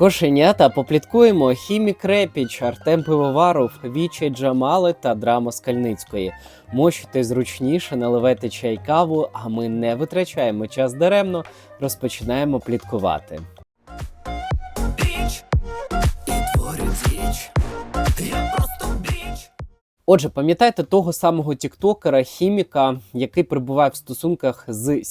Кошенята попліткуємо Хімік Репіч, Артем Пивоваров, Вічі Джамали та драма Скальницької. Мощуйте зручніше, наливайте чай каву, а ми не витрачаємо час даремно, розпочинаємо пліткувати. Отже, пам'ятаєте того самого тіктокера, хіміка, який перебуває в стосунках з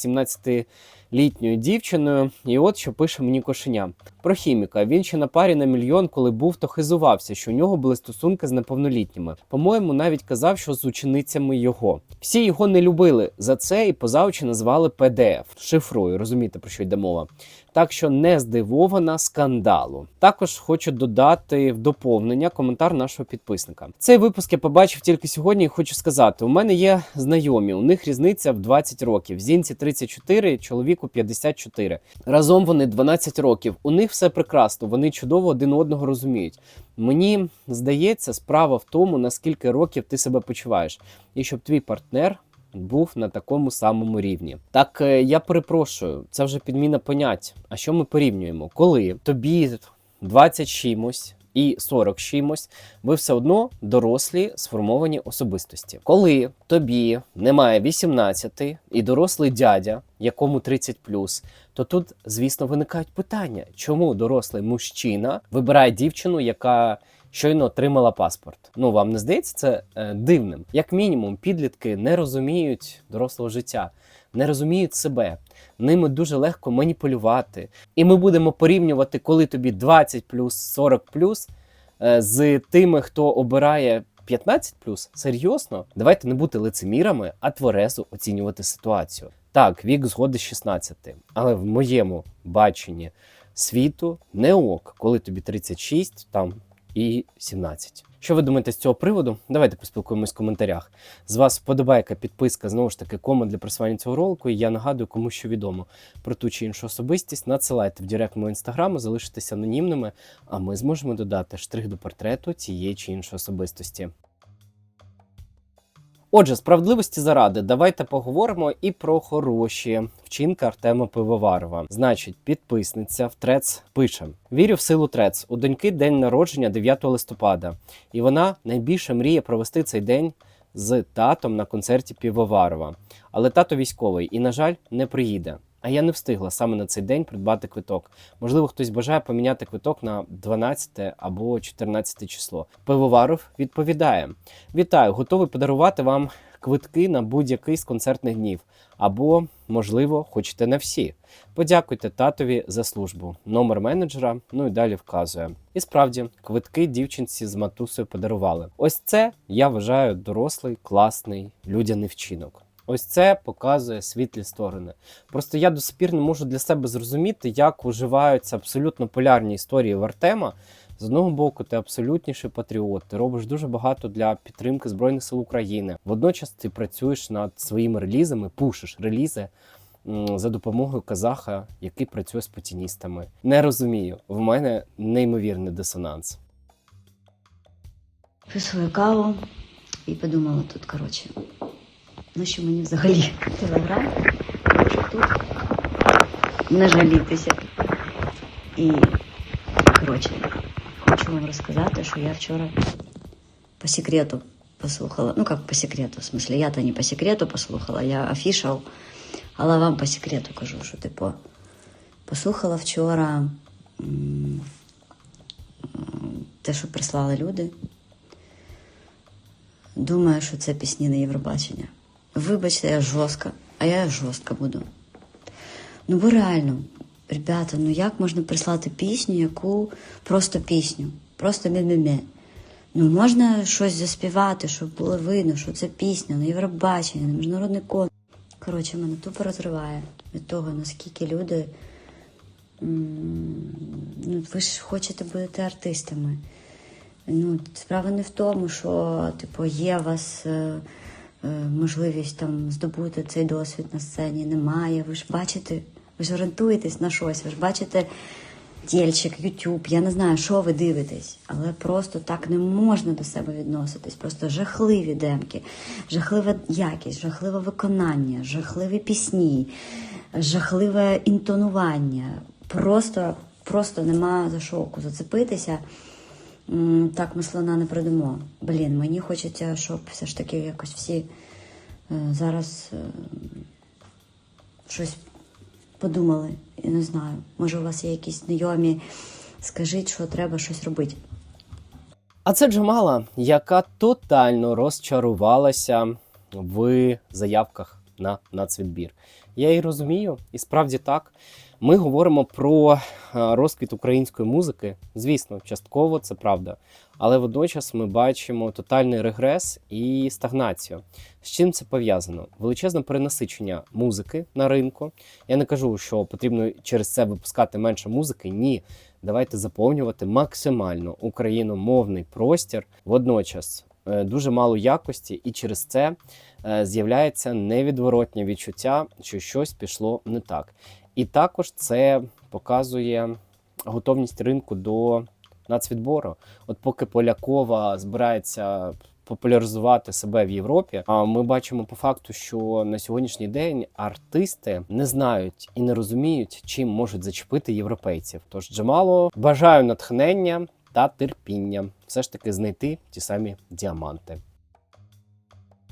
17-літньою дівчиною, і от що пише мені кошеня. Про хіміка він ще на парі на мільйон, коли був, то хизувався, що у нього були стосунки з неповнолітніми. По-моєму, навіть казав, що з ученицями його. Всі його не любили за це і позавчі назвали PDF. Шифрою, розумієте, про що йде мова. Так що не здивована скандалу. Також хочу додати в доповнення коментар нашого підписника. Цей випуск я побачив тільки сьогодні. і Хочу сказати: у мене є знайомі. У них різниця в 20 років. Зінці 34, чоловіку 54. Разом вони 12 років. У них все прекрасно. Вони чудово один одного розуміють. Мені здається, справа в тому, наскільки років ти себе почуваєш, і щоб твій партнер був на такому самому рівні. Так е, я перепрошую, це вже підміна понять. А що ми порівнюємо? Коли тобі 20 чимось. І 40 чимось, ви все одно дорослі сформовані особистості. Коли тобі немає 18 і дорослий дядя, якому 30 то тут, звісно, виникають питання, чому дорослий мужчина вибирає дівчину, яка щойно отримала паспорт. Ну вам не здається це е, дивним? Як мінімум, підлітки не розуміють дорослого життя, не розуміють себе. Ними дуже легко маніпулювати. І ми будемо порівнювати, коли тобі 20 40 е, з тими, хто обирає 15 Серйозно? Давайте не бути лицемірами, а тверезо оцінювати ситуацію. Так, вік згоди з 16, але в моєму баченні світу не ок, коли тобі 36 там і 17. Що ви думаєте з цього приводу? Давайте поспілкуємось в коментарях. З вас вподобайка, підписка, знову ж таки, комент для просування цього ролику. І я нагадую, кому що відомо про ту чи іншу особистість. Надсилайте в директ мого інстаграму, залишитися анонімними, а ми зможемо додати штрих до портрету цієї чи іншої особистості. Отже, справедливості заради, давайте поговоримо і про хороші вчинки Артема Пивоварова. Значить, підписниця в Трец пише: Вірю в силу Трец. У доньки день народження 9 листопада, і вона найбільше мріє провести цей день з татом на концерті Півоварова. Але тато військовий і, на жаль, не приїде. А я не встигла саме на цей день придбати квиток. Можливо, хтось бажає поміняти квиток на 12 або 14 число. Пивоваров відповідає: Вітаю, готовий подарувати вам квитки на будь-який з концертних днів. Або, можливо, хочете на всі. Подякуйте татові за службу. Номер менеджера, ну і далі вказує. І справді, квитки дівчинці з матусою подарували. Ось це я вважаю дорослий, класний, людяний вчинок. Ось це показує світлі сторони. Просто я до сих пір не можу для себе зрозуміти, як уживаються абсолютно полярні історії в Артема. З одного боку, ти абсолютніший патріот, ти робиш дуже багато для підтримки Збройних сил України. Водночас ти працюєш над своїми релізами, пушиш релізи за допомогою казаха, який працює з путіністами. Не розумію, в мене неймовірний дисонанс. Пив свою каву і подумала тут, коротше, ну що мені взагалі телеграм, що тут не жалітися. І, коротше, хочу вам розказати, що я вчора по секрету послухала. Ну, як по секрету, в смысле, я-то не по секрету послухала, я офішал, але вам по секрету кажу, що, типу, послухала вчора те, що прислали люди. Думаю, що це пісні на Євробачення. Вибачте, я жорстка, а я жорстка буду. Ну бо реально, ребята, ну як можна прислати пісню, яку просто пісню, просто мє-мє-мє. Ну можна щось заспівати, щоб було видно, що це пісня на Євробачення, на міжнародний конкурс. Коротше, мене тупо розриває від того, наскільки люди. Ну, ви ж хочете бути артистами. Ну, справа не в тому, що типу, є у вас е, можливість там здобути цей досвід на сцені, немає. Ви ж бачите, ви ж орієнтуєтесь на щось, ви ж бачите тільчик, Ютуб, я не знаю, що ви дивитесь, але просто так не можна до себе відноситись. Просто жахливі демки, жахлива якість, жахливе виконання, жахливі пісні, жахливе інтонування. Просто просто нема за що зацепитися. Так ми слона не продамо. Блін, мені хочеться, щоб все ж таки якось всі е, зараз е, щось подумали. Я не знаю. Може, у вас є якісь знайомі, скажіть, що треба щось робити. А це Джамала, яка тотально розчарувалася в заявках на нацвідбір. Я її розумію, і справді так. Ми говоримо про е, розквіт української музики. Звісно, частково це правда. Але водночас ми бачимо тотальний регрес і стагнацію. З чим це пов'язано? Величезне перенасичення музики на ринку. Я не кажу, що потрібно через це випускати менше музики. Ні, давайте заповнювати максимально україномовний простір. Водночас дуже мало якості, і через це е, з'являється невідворотнє відчуття, що щось пішло не так. І також це показує готовність ринку до нацвідбору. От поки Полякова збирається популяризувати себе в Європі, а ми бачимо по факту, що на сьогоднішній день артисти не знають і не розуміють, чим можуть зачепити європейців. Тож Джамало бажаю натхнення та терпіння, все ж таки знайти ті самі діаманти.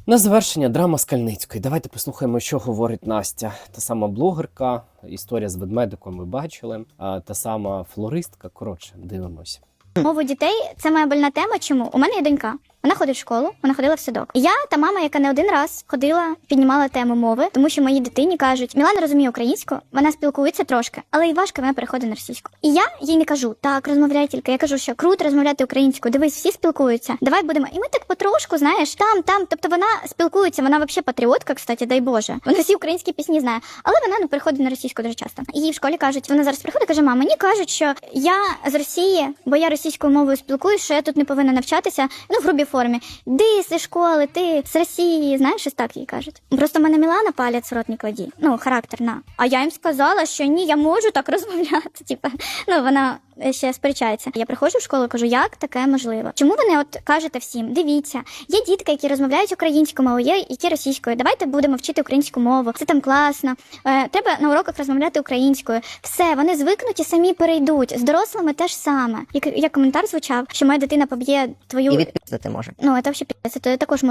На завершення драма Скальницької. Давайте послухаємо, що говорить Настя. Та сама блогерка, історія з ведмедиком ми бачили, а та сама флористка. Коротше, дивимося. Мову дітей це моя больна тема. Чому у мене є донька? Вона ходить в школу, вона ходила в садок. Я та мама, яка не один раз ходила, піднімала тему мови, тому що моїй дитині кажуть, Мілана розуміє українську, вона спілкується трошки, але і важко вона переходить на російську. І я їй не кажу, так розмовляй тільки. Я кажу, що круто розмовляти українською. Дивись, всі спілкуються. Давай будемо. І ми так потрошку, знаєш, там, там. Тобто вона спілкується, вона взагалі патріотка, кстати, дай Боже. Вона всі українські пісні знає, але вона не переходить на російську дуже часто. Їй в школі кажуть, вона зараз приходить, каже, мама, мені кажуть, що я з Росії, бо я російською мовою спілкуюсь, що я тут не повинна навчатися, ну в грубій формі. Ди зі школи, ти з Росії, знаєш, щось так їй кажуть. Просто мене Мілана палець в рот не кладі. Ну, характерна. А я їм сказала, що ні, я можу так розмовляти. Типа, ну вона ще сперечається. Я приходжу в школу, кажу, як таке можливо? Чому ви не от кажете всім? Дивіться, є дітки, які розмовляють українською мовою, є які російською. Давайте будемо вчити українську мову. Це там класно. Е, треба на уроках розмовляти українською. Все, вони звикнуть і самі перейдуть. З дорослими теж саме. Як, як коментар звучав, що моя дитина поб'є твою І відписати може. Ну, це взагалі піця, то я також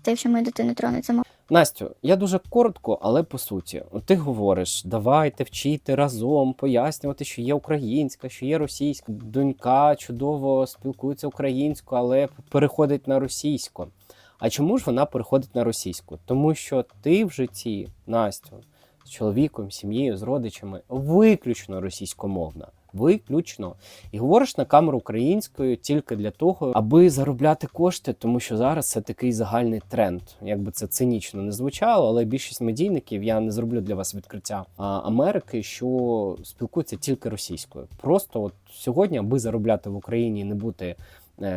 відповісти, якщо мою дитину тронеться. мов. Настю, я дуже коротко, але по суті, ти говориш, давайте вчити разом, пояснювати, що є українська, що є російська. Донька чудово спілкується українською, але переходить на російську. А чому ж вона переходить на російську? Тому що ти в житті, Настю, з чоловіком, сім'єю, з родичами виключно російськомовна. Виключно. І говориш на камеру українською тільки для того, аби заробляти кошти, тому що зараз це такий загальний тренд. Якби це цинічно не звучало, але більшість медійників я не зроблю для вас відкриття Америки, що спілкуються тільки російською. Просто от сьогодні, аби заробляти в Україні і не бути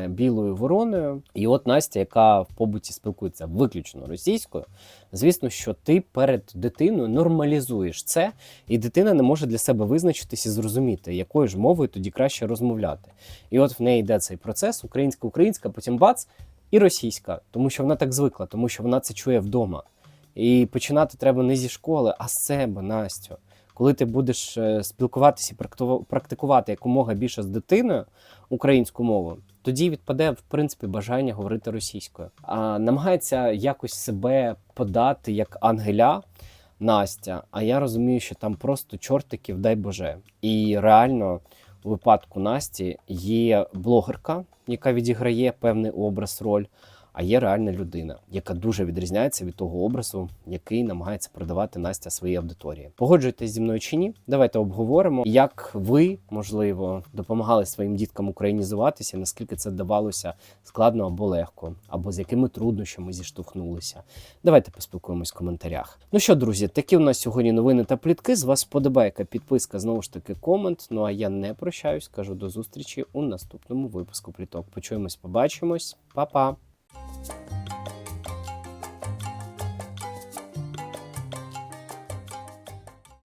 білою вороною. І от Настя, яка в побуті спілкується виключно російською, звісно, що ти перед дитиною нормалізуєш це, і дитина не може для себе визначитись і зрозуміти, якою ж мовою тоді краще розмовляти. І от в неї йде цей процес: українська, українська, потім бац, і російська, тому що вона так звикла, тому що вона це чує вдома. І починати треба не зі школи, а з себе, Настю. Коли ти будеш е, спілкуватися і практикувати якомога більше з дитиною українську мову, тоді відпаде в принципі бажання говорити російською. А намагається якось себе подати як ангеля Настя. А я розумію, що там просто чортиків, дай Боже. І реально у випадку Насті є блогерка, яка відіграє певний образ, роль. А є реальна людина, яка дуже відрізняється від того образу, який намагається продавати Настя своїй аудиторії. Погоджуєтесь зі мною чи ні? Давайте обговоримо, як ви, можливо, допомагали своїм діткам українізуватися, наскільки це давалося складно або легко, або з якими труднощами зіштовхнулися. Давайте поспілкуємось в коментарях. Ну що, друзі, такі у нас сьогодні новини та плітки. З вас вподобайка, підписка, знову ж таки, комент. Ну а я не прощаюсь, кажу до зустрічі у наступному випуску пліток. Почуємось, побачимось, Па-па! you